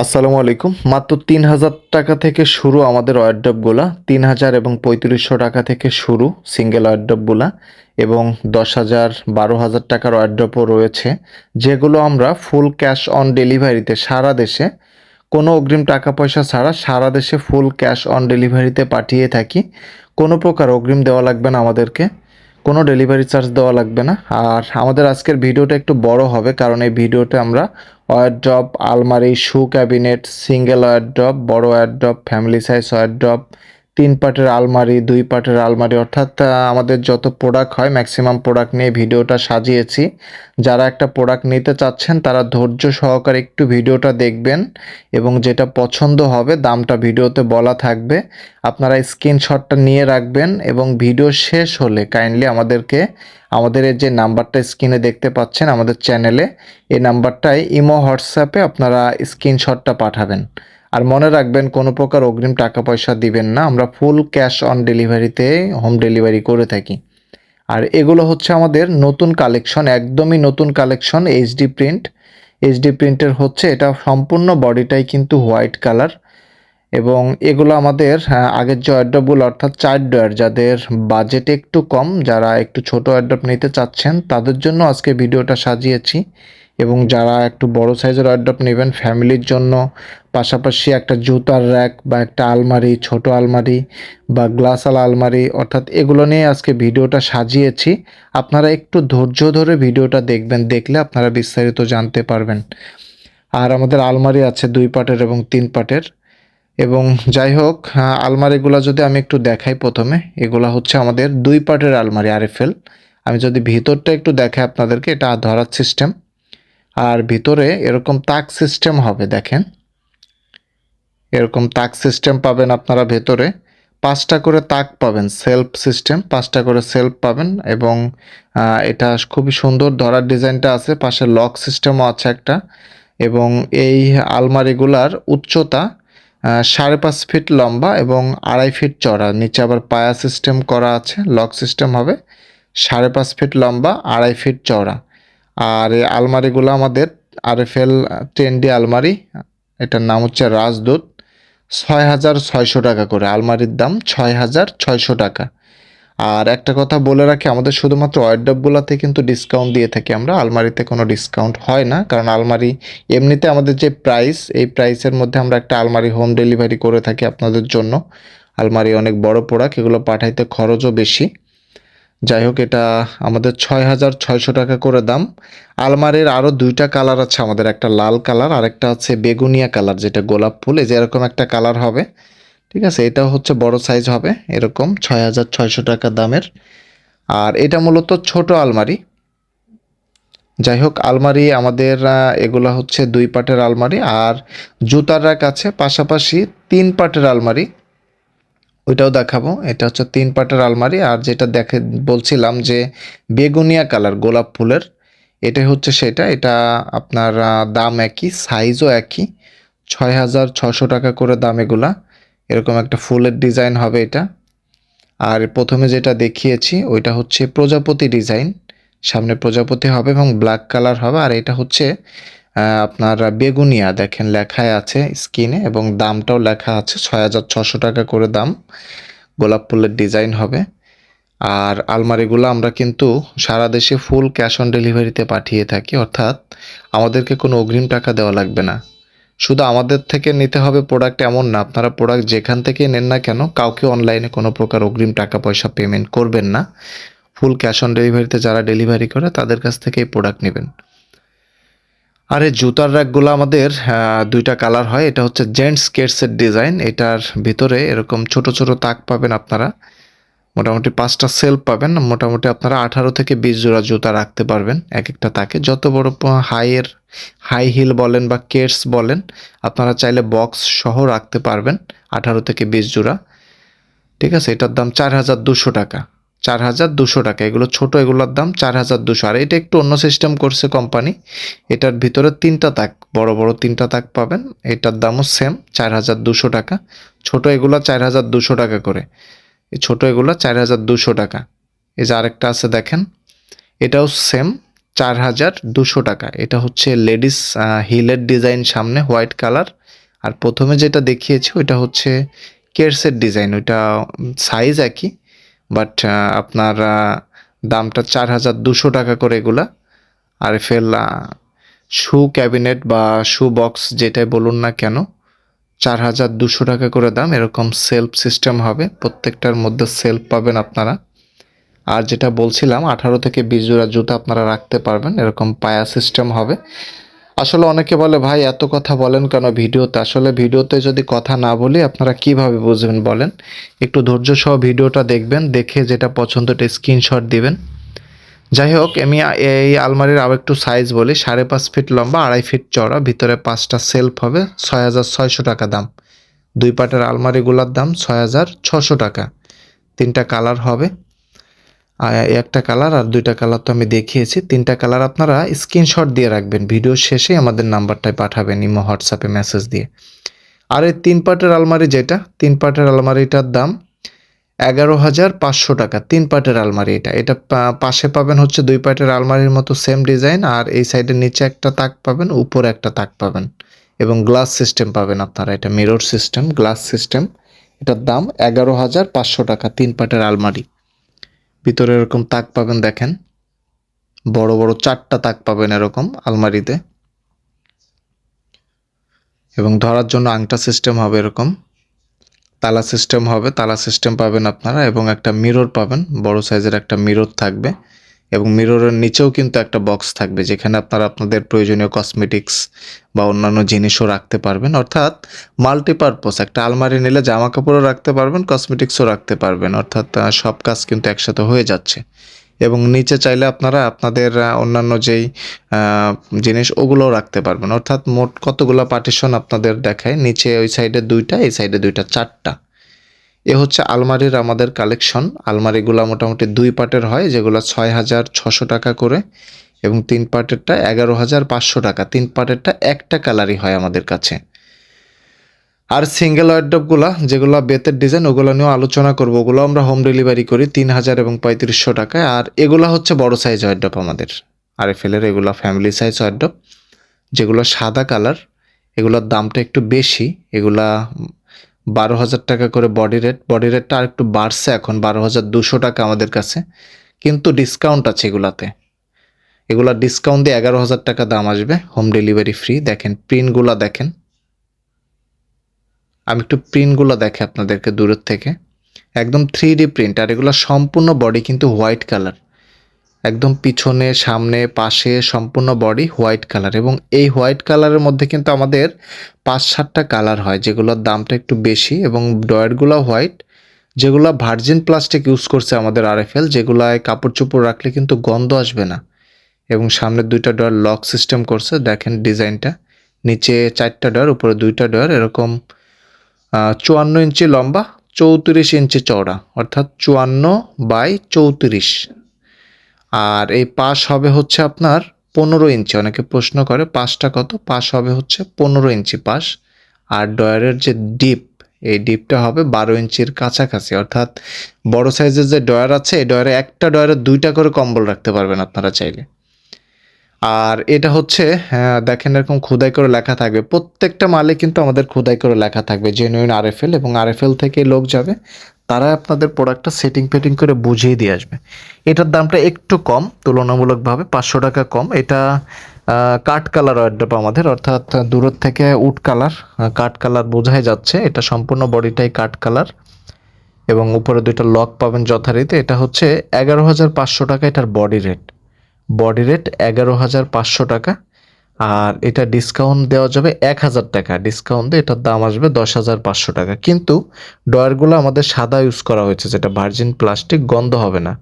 আসসালামু আলাইকুম। মাত্র তিন হাজার টাকা থেকে শুরু আমাদের ওয়ারড্রপগুলা তিন হাজার এবং পঁয়ত্রিশশো টাকা থেকে শুরু সিঙ্গেল ওয়ারড্রপগুলা এবং দশ হাজার, বারো হাজার টাকার ওয়ারড্রপও রয়েছে, যেগুলো আমরা ফুল ক্যাশ অন ডেলিভারিতে সারা দেশে, কোনো অগ্রিম টাকা পয়সা ছাড়া সারা দেশে ফুল ক্যাশ অন ডেলিভারিতে পাঠিয়ে থাকি। কোনো প্রকার অগ্রিম দেওয়া লাগবে না আমাদেরকে। কোনো ডেলিভারি চার্জ দেওয়া লাগবে না। আর আমাদের আজকের ভিডিওটা একটু বড় হবে, কারণ এই ভিডিওতে আমরা ওয়ার ড্রপ আলমারি shoe cabinet single wardrobe বড় wardrobe family size wardrobe তিন পার্টের আলমারি, দুই পার্টের আলমারি, অর্থাৎ আমাদের যত প্রোডাক্ট হয় ম্যাক্সিমাম প্রোডাক্ট নিয়ে ভিডিওটা সাজিয়েছি। যারা একটা প্রোডাক্ট নিতে চাচ্ছেন, তারা ধৈর্য সহকারে একটু ভিডিওটা দেখবেন এবং যেটা পছন্দ হবে, দামটা ভিডিওতে বলা থাকবে। আপনারা স্ক্রিনশটটা নিয়ে রাখবেন এবং ভিডিও শেষ হলে কাইন্ডলি আমাদেরকে, আমাদের যে নাম্বারটা স্ক্রিনে দেখতে পাচ্ছেন, আমাদের চ্যানেলে এই নাম্বারটায় ইমো, হোয়াটসঅ্যাপে আপনারা স্ক্রিনশটটা পাঠাবেন। আর মনে রাখবেন কোনো প্রকার অগ্রিম টাকা পয়সা দিবেন না। আমরা ফুল ক্যাশ অন ডেলিভারিতে হোম ডেলিভারি করে থাকি। আর এগুলো হচ্ছে আমাদের নতুন কালেকশন একদমই নতুন কালেকশন এইচডি প্রিন্ট এইচডি প্রিন্টের হচ্ছে এটা সম্পূর্ণ বডিটাই কিন্তু হোয়াইট কালার এবং এগুলো আমাদের হ্যাঁ, আগের যে অ্যাড্রপগুলো অর্থাৎ চার ডয়ার যাদের বাজেট একটু কম যারা একটু ছোট অ্যাড্রপ নিতে চাচ্ছেন তাদের জন্য আজকে ভিডিওটা সাজিয়েছি। এবং যারা একটু বড় সাইজের অ্যাড্রপ নেবেন ফ্যামিলির জন্য পাশাপাশি একটা জুতার র্যাক বা একটা আলমারি, ছোট আলমারি বা গ্লাসাল আলমারি, অর্থাৎ এগুলো নিয়ে আজকে ভিডিওটা সাজিয়েছি। আপনারা একটু ধৈর্য ধরে ভিডিওটা দেখবেন, দেখলে আপনারা বিস্তারিত জানতে পারবেন। আর আমাদের আলমারি আছে দুই পাটের এবং তিন পাটের। এবং যাই হোক আলমারিগুলো যদি আমি একটু দেখাই প্রথমে, এগুলো হচ্ছে আমাদের দুই পার্টের আলমারি আরএফএল। আমি যদি ভিতরটা একটু দেখাই আপনাদেরকে, এটা ধরার সিস্টেম আর ভিতরে এরকম তাক সিস্টেম হবে, দেখেন। এরকম তাক সিস্টেম পাবেন আপনারা ভেতরে। পাঁচটা করে তাক পাবেন সেলফ সিস্টেম পাঁচটা করে সেলফ পাবেন এবং এটা খুবই সুন্দর ধরার ডিজাইনটা আছে, পাশে লক সিস্টেমও আছে একটা এবং এই আলমারিগুলার উচ্চতা সাড়ে পাঁচ ফিট লম্বা এবং আড়াই ফিট চড়া নিচে আবার পায়া সিস্টেম করা আছে লক সিস্টেম হবে, সাড়ে পাঁচ ফিট লম্বা, আড়াই ফিট চওড়া। আর এই আলমারিগুলো আমাদের আরএফএল টেন ডি আলমারি, এটার নাম হচ্ছে রাজদূত। ছয় হাজার ছয়শো টাকা করে, আলমারির দাম ছয় হাজার ছয়শো টাকা। আর একটা কথা বলে রাখি, আমাদের শুধুমাত্র ওয়ার্ডবগুলোতে কিন্তু ডিসকাউন্ট দিয়ে থাকি আমরা, আলমারিতে কোনো ডিসকাউন্ট হয় না, কারণ আলমারি এমনিতে আমাদের যে প্রাইস এই প্রাইসের মধ্যে আমরা একটা আলমারি হোম ডেলিভারি করে থাকি আপনাদের জন্য। আলমারি অনেক বড় প্রোডাক্ট এগুলো পাঠাইতে খরচও বেশি। যাই হোক, এটা আমাদের ছয় হাজার ছয়শো টাকা করে দাম। আলমারির আরও দুইটা কালার আছে আমাদের, একটা লাল কালার আর একটা আছে বেগুনিয়া কালার, যেটা গোলাপ ফুল, এই যে এরকম একটা কালার হবে। ঠিক আছে, এটা হচ্ছে বড় সাইজ হবে, এরকম ছয় হাজার ছয়শো টাকা দামের। আর এটা মূলত ছোট আলমারি। যাই হোক, আলমারি আমাদের এগুলা হচ্ছে দুই পাটের আলমারি, আর জুতার রাখ আছে, পাশাপাশি তিন পাটের আলমারি। ওইটাও দেখাবো। এটা হচ্ছে তিন পাটের আলমারি। আর যেটা দেখে বলছিলাম যে বেগুনিয়া কালার, গোলাপ ফুলের, এটাই হচ্ছে সেটা। এটা আপনার দাম একই সাইজও একই। ছয় হাজার ছশো টাকা করে দাম এগুলা। এরকম একটা ফুলের ডিজাইন হবে এটা। আর প্রথমে যেটা দেখিয়েছি, ওইটা হচ্ছে প্রজাপতি ডিজাইন সামনে প্রজাপতি হবে এবং ব্ল্যাক কালার হবে। আর এটা হচ্ছে আপনার বেগুনিয়া দেখেন লেখায় আছে স্কিনে এবং দামটাও লেখা আছে ছয় হাজার ছশো টাকা করে দাম। গোলাপ ফুলের ডিজাইন হবে। আর আলমারিগুলো আমরা কিন্তু সারা দেশে ফুল ক্যাশ অন ডেলিভারিতে পাঠিয়ে থাকি, অর্থাৎ আমাদেরকে কোনো অগ্রিম টাকা দেওয়া লাগবে না। শুধু আমাদের থেকে নিতে হবে প্রোডাক্ট এমন না, আপনারা প্রোডাক্ট যেখান থেকে নেন না কেন, কাউকে অনলাইনে কোনো প্রকার অগ্রিম টাকা পয়সা পেমেন্ট করবেন না। ফুল ক্যাশ অন ডেলিভারিতে যারা ডেলিভারি করে, তাদের কাছ থেকে এই প্রোডাক্ট নেবেন। আর এই জুতার র্যাকগুলো আমাদের দুইটা কালার হয়। এটা হচ্ছে জেন্টস কেটসের ডিজাইন এটার ভিতরে এরকম ছোট ছোট তাক পাবেন আপনারা। মোটামুটি পাঁচটা সেলফ পাবেন। মোটামুটি আপনারা আঠারো থেকে বিশ জোড়া জুতা রাখতে পারবেন এক একটা তাকে। যত বড় হাইয়ের হাই হিল বলেন বা কেটস বলেন, আপনারা চাইলে বক্স সহ রাখতে পারবেন আঠারো থেকে বিশ জোড়া। ঠিক আছে? এটার দাম চার হাজার দুশো টাকা। চার হাজার দুশো টাকা। এগুলো ছোট, এগুলোর দাম চার হাজার দুশো। আর এটা একটু অন্য সিস্টেম করছে কোম্পানি এটার ভিতরে তিনটা তাক, বড় বড় তিনটা তাক পাবেন। এটার দামও সেম চার হাজার দুশো টাকা। ছোট এগুলো চার হাজার দুশো টাকা করে। এই ছোট এগুলো চার হাজার দুশো টাকা। এই যে আরেকটা আছে দেখেন, এটাও সেম চার হাজার দুশো টাকা। এটা হচ্ছে লেডিস হিলের ডিজাইন সামনে হোয়াইট কালার আর প্রথমে যেটা দেখিয়েছি, ওইটা হচ্ছে কেয়ারসের ডিজাইন ওইটা সাইজ একই। বাট আপনার দামটা চার হাজার দুশো টাকা করে এগুলা। আর ফেল শু ক্যাবিনেট বা শু বক্স যেটাই বলুন না কেন, চার হাজার দুশো টাকা করে দাম। এরকম সেলফ সিস্টেম হবে। প্রত্যেকটার মধ্যে সেলফ পাবেন আপনারা। আর যেটা বলছিলাম, আঠারো থেকে বিশ জোড়া জুতা আপনারা রাখতে পারবেন। এরকম পায়া সিস্টেম হবে। আসলে অনেকে বলে, ভাই, এত কথা বলেন কেন ভিডিওতে? আসলে ভিডিওতে যদি কথা না বলি, আপনারা কীভাবে বুঝবেন বলেন? একটু ধৈর্য সহ ভিডিওটা দেখবেন, দেখে যেটা পছন্দটা স্ক্রিনশট দিবেন। যাই হোক, আমি এই আলমারির আরও একটু সাইজ বলি। সাড়ে পাঁচ ফিট লম্বা, আড়াই ফিট চড়া ভিতরে পাঁচটা সেলফ হবে, ছয় হাজার ছয়শো টাকা দাম। দুই পাটের আলমারিগুলোর দাম ছয় হাজার ছশো টাকা। তিনটা কালার হবে। একটা কালার আর দুইটা কালার তো আমি দেখিয়েছি। তিনটা কালার আপনারা স্ক্রিনশট দিয়ে রাখবেন। ভিডিও শেষে আমাদের নাম্বারটায় পাঠাবেন ইমো, হোয়াটসঅ্যাপে মেসেজ দিয়ে। আর এই তিন পাটের আলমারি যেটা, তিন পাটের আলমারিটার দাম এগারো হাজার পাঁচশো টাকা। তিন পাটের আলমারি এটা। এটা পাশে পাবেন হচ্ছে দুই পাটের আলমারির মতো সেম ডিজাইন আর এই সাইডের নিচে একটা তাক পাবেন, উপরে একটা তাক পাবেন। এবং গ্লাস সিস্টেম পাবেন আপনারা। এটা মিরর সিস্টেম, গ্লাস সিস্টেম। এটার দাম এগারো হাজার পাঁচশো টাকা তিন পাটের আলমারি। ভিতরে এরকম তাক পাবেন, দেখেন। বড় বড় চারটা তাক পাবেন এরকম আলমারিতে। এবং ধরার জন্য আংটা সিস্টেম হবে এরকম। তালা সিস্টেম হবে, তালা সিস্টেম পাবেন আপনারা এবং একটা মিরর পাবেন, বড় সাইজের একটা মিরর থাকবে। এবং মিররের নিচেও কিন্তু একটা বক্স থাকবে, যেখানে আপনারা আপনাদের প্রয়োজনীয় কসমেটিক্স বা অন্যান্য জিনিসও রাখতে পারবেন। অর্থাৎ মাল্টিপারপোজ একটা আলমারি নিলে জামা কাপড়ও রাখতে পারবেন কসমেটিক্সও রাখতে পারবেন। অর্থাৎ সব কাজ কিন্তু একসাথে হয়ে যাচ্ছে। এবং নিচে চাইলে আপনারা আপনাদের অন্যান্য যেই জিনিস ওগুলোও রাখতে পারবেন। অর্থাৎ মোট কতগুলো পার্টিশন আপনাদের দেখায়? নিচে ওই সাইডে দুইটা, এই সাইডে দুইটা, চারটা। এ হচ্ছে আলমারির আমাদের কালেকশন। আলমারিগুলো মোটামুটি দুই পার্টের হয়, যেগুলো ছয় হাজার ছশো টাকা করে এবং তিন পার্টেরটা এগারো হাজার পাঁচশো টাকা। তিন পার্টেরটা একটা কালারই হয় আমাদের কাছে। আর সিঙ্গেল ওয়ার্ডপগুলো যেগুলো বেতের ডিজাইন, ওগুলো নিয়েও আলোচনা করব। ওগুলো আমরা হোম ডেলিভারি করি তিন হাজার এবং পঁয়ত্রিশশো টাকায়। আর এগুলো হচ্ছে বড় সাইজ ওয়ার্ডপ আমাদের। আর এফ এলের এগুলো ফ্যামিলি সাইজ ওয়ার্ডপ যেগুলো সাদা কালার, এগুলোর দামটা একটু বেশি, এগুলা বারো হাজার টাকা করে বডি রেট বডি রেটটা আর একটু বাড়ছে এখন, বারো হাজার দুশো টাকা আমাদের কাছে। কিন্তু ডিসকাউন্ট আছে এগুলাতে। এগুলা ডিসকাউন্ট দিয়ে এগারো হাজার টাকা দাম আসবে হোম ডেলিভারি ফ্রি দেখেন প্রিন্টগুলো দেখেন। আমি একটু প্রিন্টগুলো দেখে আপনাদেরকে দূরের থেকে। একদম থ্রি ডি প্রিন্ট আর এগুলো সম্পূর্ণ বডি কিন্তু হোয়াইট কালার একদম পিছনে, সামনে, পাশে সম্পূর্ণ বডি হোয়াইট কালার এবং এই হোয়াইট কালারের মধ্যে কিন্তু আমাদের পাঁচ সাতটা কালার হয় যেগুলোর দামটা একটু বেশি এবং ডয়ারগুলো হোয়াইট যেগুলো ভার্জিন প্লাস্টিক ইউজ করছে আমাদের আরএফএল যেগুলায় কাপড় চোপড় রাখলে কিন্তু গন্ধ আসবে না এবং সামনের দুইটা ডয়ার লক সিস্টেম করছে। দেখেন ডিজাইনটা, নিচে চারটা ডয়ার উপরে দুইটা ডয়ার এরকম চুয়ান্ন ইঞ্চি লম্বা, চৌত্রিশ ইঞ্চি চওড়া, অর্থাৎ চুয়ান্ন বাই চৌত্রিশ। আর এই পাশ হবে হচ্ছে আপনার পনেরো ইঞ্চি। অনেকে প্রশ্ন করে পাশটা কত? পাশ হবে হচ্ছে পনেরো ইঞ্চি পাশ। আর ডয়ারের যে ডিপ এই ডিপটা হবে বারো ইঞ্চির কাছাকাছি। অর্থাৎ বড় সাইজের যে ডয়ার আছে এই ডয়ারে একটা ডয়ারে দুইটা করে কম্বল রাখতে পারবেন আপনারা চাইলে। আর এটা হচ্ছে হ্যাঁ, দেখেন এরকম খোদাই করে লেখা থাকবে। প্রত্যেকটা মালে কিন্তু আমাদের খোদাই করে লেখা থাকবে জেনুইন আরএফএল এবং আরএফএল থেকে লোক যাবে। তারা আপনাদের প্রোডাক্টটা সেটিং ফেটিং করে বুঝিয়ে দিয়ে আসবে। এটার দামটা একটু কম, তুলনামূলকভাবে পাঁচশো টাকা কম। এটা কাঠ কালার ওয়ার্ড্রপ আমাদের, অর্থাৎ দূরের থেকে উড কালার কাঠ কালার বোঝাই যাচ্ছে। এটা সম্পূর্ণ বডিটাই কাঠ কালার। এবং উপরে দুইটা লক পাবেন যথারীতি। এটা হচ্ছে এগারো হাজার পাঁচশো টাকা এটার বডি রেট বডি রেট এগারো হাজার পাঁচশো টাকা। আর এটা ডিসকাউন্ট দেওয়া যাবে এক হাজার টাকা। ডিসকাউন্ট দিয়ে এটার দাম আসবে দশ হাজার পাঁচশো টাকা। কিন্তু ডয়ারগুলো আমাদের সাদা ইউজ করা হয়েছে, যেটা ভার্জিন প্লাস্টিক গন্ধ হবে না।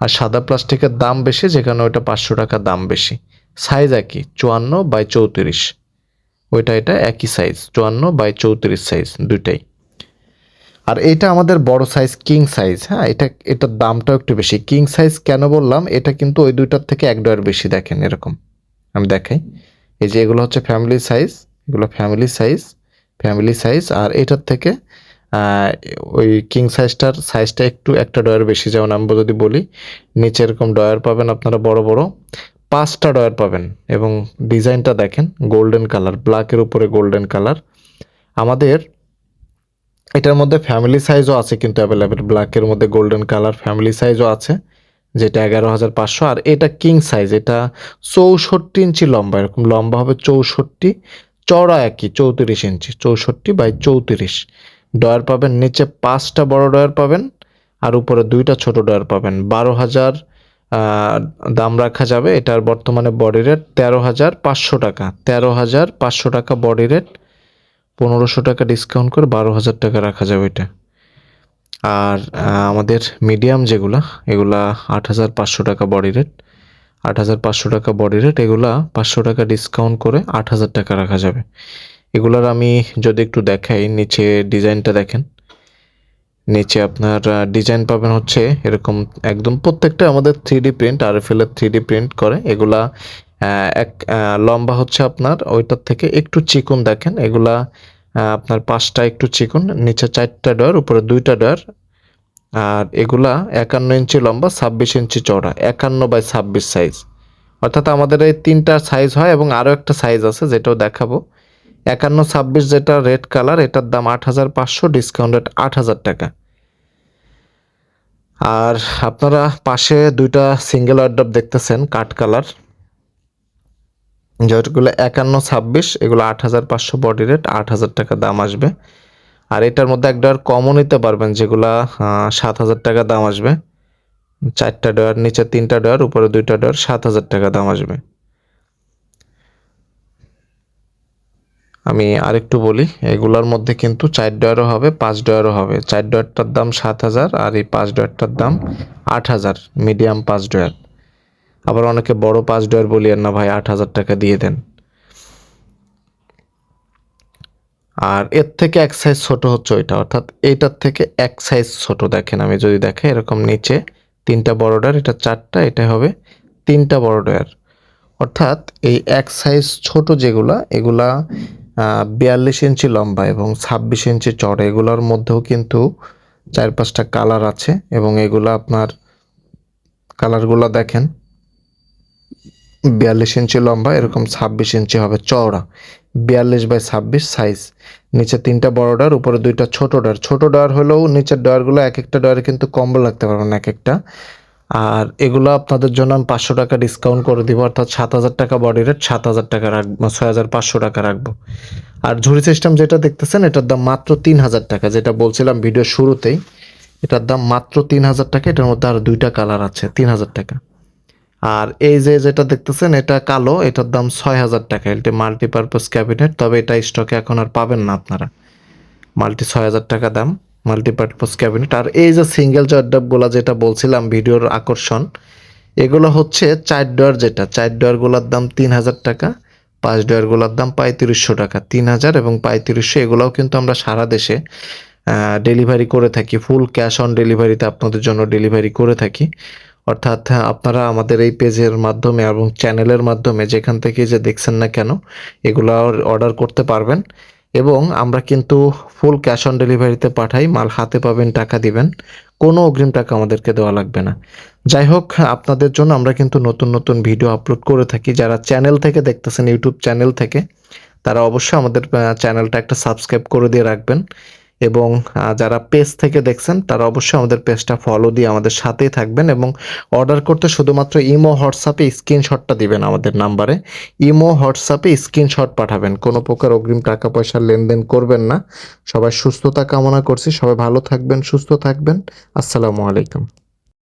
আর সাদা প্লাস্টিকের দাম বেশি, যেখানে ওইটা পাঁচশো টাকা দাম বেশি। সাইজ একই, চুয়ান্ন বাই চৌত্রিশ। ওইটা, এটা একই সাইজ চুয়ান্ন বাই চৌত্রিশ সাইজ দুইটাই। আর এটা আমাদের বড় সাইজ কিং সাইজ হ্যাঁ? এটা, এটার দামটাও একটু বেশি। কিং সাইজ কেন বললাম? এটা কিন্তু ওই দুইটার থেকে এক ডয়ার বেশি দেখেন এরকম। আমি দেখাই। এই যে এগুলো হচ্ছে ফ্যামিলি সাইজ এগুলো ফ্যামিলি সাইজ ফ্যামিলি সাইজ আর এটার থেকে ওই কিং সাইজটার সাইজটা একটু, একটা ডয়ার বেশি। যেমন আমি যদি বলি, নিচে এরকম ডয়ার পাবেন আপনারা বড় বড়। পাঁচটা ডয়ার পাবেন এবং ডিজাইনটা দেখেন গোল্ডেন কালার ব্ল্যাকের উপরে গোল্ডেন কালার আমাদের এটার মধ্যে ফ্যামিলি সাইজও আছে কিন্তু অ্যাভেলেবেল ব্ল্যাকের মধ্যে গোল্ডেন কালার ফ্যামিলি সাইজও আছে। যেটা এগারো হাজার পাঁচশো, আর এটা কিং সাইজ এটা চৌষট্টি ইঞ্চি লম্বা, এরকম লম্বা হবে চৌষট্টি, চওড়া একই, চৌত্রিশ ইঞ্চি, চৌষট্টি বাই চৌত্রিশ। ডয়ার পাবেন, নিচে পাঁচটা বড় ডয়ার পাবেন, আর উপরে দুইটা ছোট ডয়ার পাবেন। বারো হাজার দাম রাখা যাবে, এটার বর্তমানে বডি রেট তেরো হাজার পাঁচশো টাকা। তেরো হাজার পাঁচশো টাকা বডি রেট পনেরোশো টাকা ডিসকাউন্ট করে বারো হাজার টাকা রাখা যাবে এটা। আর আমাদের মিডিয়াম যেগুলা, এগুলা আট হাজার পাঁচশো টাকা বডি রেট আট হাজার পাঁচশো টাকা বডি রেট এগুলা পাঁচশো টাকা ডিসকাউন্ট করে আট হাজার টাকা রাখা যাবে। এগুলার আমি যদি একটু দেখাই, নিচে ডিজাইনটা দেখেন। নিচে আপনার ডিজাইন পাবেন হচ্ছে এরকম একদম প্রত্যেকটা আমাদের থ্রি ডি প্রিন্ট আর এফ এর থ্রি ডি প্রিন্ট করে। এগুলা এক লম্বা হচ্ছে আপনার ওইটার থেকে একটু চিকন দেখেন। এগুলা আপনার পাঁচটা একটু চিকন, নিচে চারটা ডয়ার উপরে দুইটা ডয়ার আর এগুলা একান্ন ইঞ্চি লম্বা, ছাব্বিশ ইঞ্চি চওড়া, একান্ন বাই ছাব্বিশ সাইজ অর্থাৎ আমাদের এই তিনটা সাইজ হয় এবং আরও একটা সাইজ আছে, যেটাও দেখাবো। একান্ন, ছাব্বিশ যেটা রেড কালার এটার দাম আট হাজার পাঁচশো ডিসকাউন্টেড আট হাজার টাকা। আর আপনারা পাশে দুইটা সিঙ্গেল ওয়ার্ড্রপ দেখতেছেন, কাঠ কালার যেগুলো একান্ন ছাব্বিশ, এগুলো আট হাজার পাঁচশো বডি রেট আট হাজার টাকা দাম আসবে। আর এটার মধ্যে এক ডয়ার কমও নিতে পারবেন, যেগুলা সাত হাজার টাকা দাম আসবে। চারটা ডয়ার, নিচে তিনটা ডয়ার, উপরে দুইটা ডয়ার, সাত হাজার টাকা দাম আসবে। আমি আরেকটু বলি, এগুলোর মধ্যে কিন্তু চার ডয়ারও হবে, পাঁচ ডয়ারও হবে। চার ডয়ারটার দাম সাত হাজার, আর এই পাঁচ ডয়ারটার দাম আট হাজার, মিডিয়াম পাঁচ ডয়ার। আবার অনেকে বড় পাঁচ ডয়ার বলি না, ভাই, আট হাজার টাকা দিয়ে দেন। আর এর থেকে এক সাইজ ছোট হচ্ছে ওইটা, অর্থাৎ এইটার থেকে এক সাইজ ছোট দেখেন আমি যদি দেখাই, এরকম নিচে তিনটা বড় ডয়ার, এটা চারটা, এটা হবে তিনটা বড় ডয়ার। অর্থাৎ এই এক সাইজ ছোট যেগুলা, এগুলা বিয়াল্লিশ ইঞ্চি লম্বা এবং ছাব্বিশ ইঞ্চি চড় এগুলোর মধ্যেও কিন্তু চার পাঁচটা কালার আছে এবং এগুলো আপনার কালারগুলো দেখেন। বিয়াল্লিশ ইঞ্চি লম্বা, এরকম ছাব্বিশ ইঞ্চি হবে চওড়া। বিয়াল্লিশ বাই ছাব্বিশ সাইজ নিচে তিনটা বড় ডার উপরে দুইটা ছোট ডার ছোট ডার হলেও নিচের ডারগুলো এক একটা ডারে কিন্তু কম্বল রাখতে পারবেন এক একটা আর এগুলো আপনাদের জন্য আমি পাঁচশো টাকা ডিসকাউন্ট করে দিব, অর্থাৎ সাত হাজার টাকা বডি রেট সাত হাজার টাকা রাখব ছয় হাজার পাঁচশো টাকা রাখব। আর ঝুড়ি সিস্টেম যেটা দেখতেছেন, এটার দাম মাত্র তিন হাজার টাকা। যেটা বলছিলাম ভিডিও শুরুতেই, এটার দাম মাত্র তিন হাজার টাকা, এটার মধ্যে আর দুইটা কালার আছে, তিন হাজার টাকা। আর এই যে যেটা দেখতেছেন, এটা কালো, এটার দাম ছয় হাজার টাকা। এটি মাল্টিপারপাস ক্যাবিনেট, তবে এটা স্টকে এখন আর পাবেন না আপনারা। মাল্টি ছয় হাজার টাকা দাম, মাল্টিপারপাস ক্যাবিনেট। আর এই যে সিঙ্গেল জয়ডাবগুলো যেটা বলছিলাম, ভিডিওর আকর্ষণ, এগুলো হচ্ছে চার ডয়ার যেটা। চার ডয়ারগুলোর দাম তিন হাজার টাকা, পাঁচ ডয়ারগুলোর দাম পঁয়ত্রিশশো টাকা তিন হাজার এবং পঁয়ত্রিশশো। এগুলোও কিন্তু আমরা সারা দেশে ডেলিভারি করে থাকি। ফুল ক্যাশ অন ডেলিভারিতে আপনাদের জন্য ডেলিভারি করে থাকি। অর্থাৎ হ্যাঁ, আপনারা আমাদের এই পেজের মাধ্যমে এবং চ্যানেলের মাধ্যমে যেখান থেকে যে দেখছেন না কেন এগুলো অর্ডার করতে পারবেন। এবং আমরা কিন্তু ফুল ক্যাশ অন ডেলিভারিতে পাঠাই মাল হাতে পাবেন টাকা দিবেন। কোনো অগ্রিম টাকা আমাদেরকে দেওয়া লাগবে না। যাই হোক আপনাদের জন্য আমরা কিন্তু নতুন নতুন ভিডিও আপলোড করে থাকি। যারা চ্যানেল থেকে দেখতেছেন ইউটিউব চ্যানেল থেকে তারা অবশ্যই আমাদের চ্যানেলটা একটা সাবস্ক্রাইব করে দিয়ে রাখবেন। এবং যারা পেজ থেকে দেখছেন, তারা অবশ্যই আমাদের পেজটা ফলো দিয়ে আমাদের সাথেই থাকবেন এবং অর্ডার করতে শুধুমাত্র ইমো হোয়াটসঅ্যাপে স্ক্রিনশটটা দিবেন আমাদের নাম্বারে ইমো হোয়াটসঅ্যাপে স্ক্রিনশট পাঠাবেন। কোনো প্রকার অগ্রিম টাকা পয়সার লেনদেন করবেন না। সবাই সুস্থতা কামনা করছি। সবাই ভালো থাকবেন, সুস্থ থাকবেন। আসসালামু আলাইকুম।